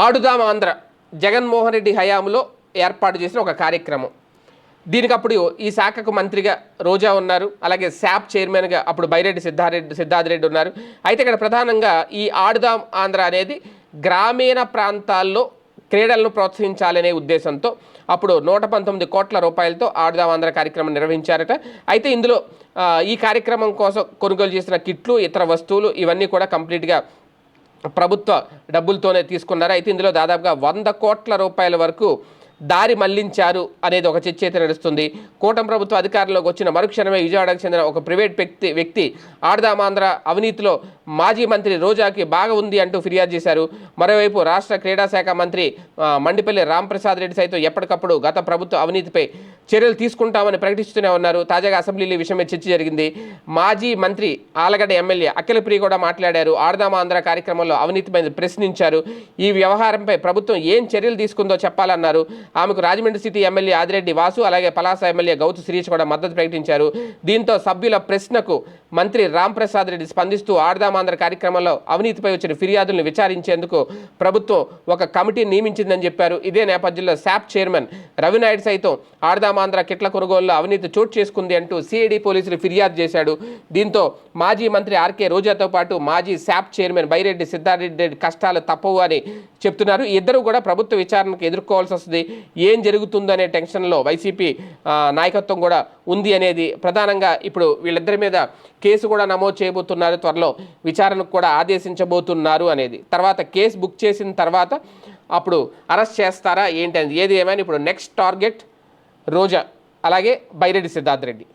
ఆడుదాం ఆంధ్ర. జగన్మోహన్ రెడ్డి హయాంలో ఏర్పాటు చేసిన ఒక కార్యక్రమం. దీనికి అప్పుడు ఈ శాఖకు మంత్రిగా రోజా ఉన్నారు. అలాగే శాప్ చైర్మన్గా అప్పుడు బైరెడ్డి సిద్ధారెడ్డి సిద్ధార్థరెడ్డి ఉన్నారు. అయితే ఇక్కడ ప్రధానంగా ఈ ఆడుదాం ఆంధ్ర అనేది గ్రామీణ ప్రాంతాల్లో క్రీడలను ప్రోత్సహించాలనే ఉద్దేశంతో అప్పుడు నూట పంతొమ్మిది కోట్ల రూపాయలతో ఆడుదాం ఆంధ్ర కార్యక్రమం నిర్వహించారట. అయితే ఇందులో ఈ కార్యక్రమం కోసం కొనుగోలు చేసిన కిట్లు ఇతర వస్తువులు ఇవన్నీ కూడా కంప్లీట్గా ప్రభుత్వ డబ్బులతోనే తీసుకున్నారు? అయితే ఇందులో దాదాపుగా వంద కోట్ల రూపాయల వరకు దారి మళ్ళించారు అనేది ఒక చర్చ అయితే నడుస్తుంది. కూటమి ప్రభుత్వ అధికారంలోకి వచ్చిన మరుక్షణమే విజయవాడకు చెందిన ఒక ప్రైవేట్ వ్యక్తి వ్యక్తి ఆడదామాంధ్ర అవినీతిలో మాజీ మంత్రి రోజాకి బాగా ఉంది అంటూ ఫిర్యాదు చేశారు. మరోవైపు రాష్ట్ర క్రీడా శాఖ మంత్రి మండిపల్లి రాంప్రసాద్ రెడ్డి సైతం ఎప్పటికప్పుడు గత ప్రభుత్వ అవినీతిపై చర్యలు తీసుకుంటామని ప్రకటిస్తూనే ఉన్నారు. తాజాగా అసెంబ్లీలో ఈ విషయమై చర్చ జరిగింది. మాజీ మంత్రి ఆలగడ్డ ఎమ్మెల్యే అఖిలప్రియ కూడా మాట్లాడారు. ఆడదామా ఆంధ్ర కార్యక్రమంలో అవినీతిపై ప్రశ్నించారు. ఈ వ్యవహారంపై ప్రభుత్వం ఏం చర్యలు తీసుకుందో చెప్పాలన్నారు. ఆమెకు రాజమండ్రి సిటీ ఎమ్మెల్యే ఆదిరెడ్డి వాసు అలాగే పలాస ఎమ్మెల్యే గౌతు శిరీష్ కూడా మద్దతు ప్రకటించారు. దీంతో సభ్యుల ప్రశ్నకు మంత్రి రాంప్రసాద్ రెడ్డి స్పందిస్తూ ఆడదామాంధ్ర కార్యక్రమంలో అవినీతిపై వచ్చిన ఫిర్యాదులను విచారించేందుకు ప్రభుత్వం ఒక కమిటీ నియమించిందని చెప్పారు. ఇదే నేపథ్యంలో శాప్ చైర్మన్ రవినాయుడు సైతం ఆంధ్ర కిట్ల కొనుగోలులో అవినీతి చోటు చేసుకుంది అంటూ సిఐడి పోలీసులు ఫిర్యాదు చేశాడు. దీంతో మాజీ మంత్రి ఆర్కే రోజాతో పాటు మాజీ శాప్ చైర్మన్ బైరెడ్డి సిద్ధారెడ్డి కష్టాలు తప్పవు అని చెప్తున్నారు. ఇద్దరు కూడా ప్రభుత్వ విచారణకు ఎదుర్కోవాల్సి వస్తుంది. ఏం జరుగుతుందనే టెన్షన్లో వైసీపీ నాయకత్వం కూడా ఉంది అనేది ప్రధానంగా ఇప్పుడు వీళ్ళిద్దరి మీద కేసు కూడా నమోదు చేయబోతున్నారు. త్వరలో విచారణకు కూడా ఆదేశించబోతున్నారు అనేది. తర్వాత కేసు బుక్ చేసిన తర్వాత అప్పుడు అరెస్ట్ చేస్తారా ఏంటి అనేది. ఏది ఏమైనా ఇప్పుడు నెక్స్ట్ టార్గెట్ రోజా అలాగే బైరెడ్డి సిద్ధార్థ్ రెడ్డి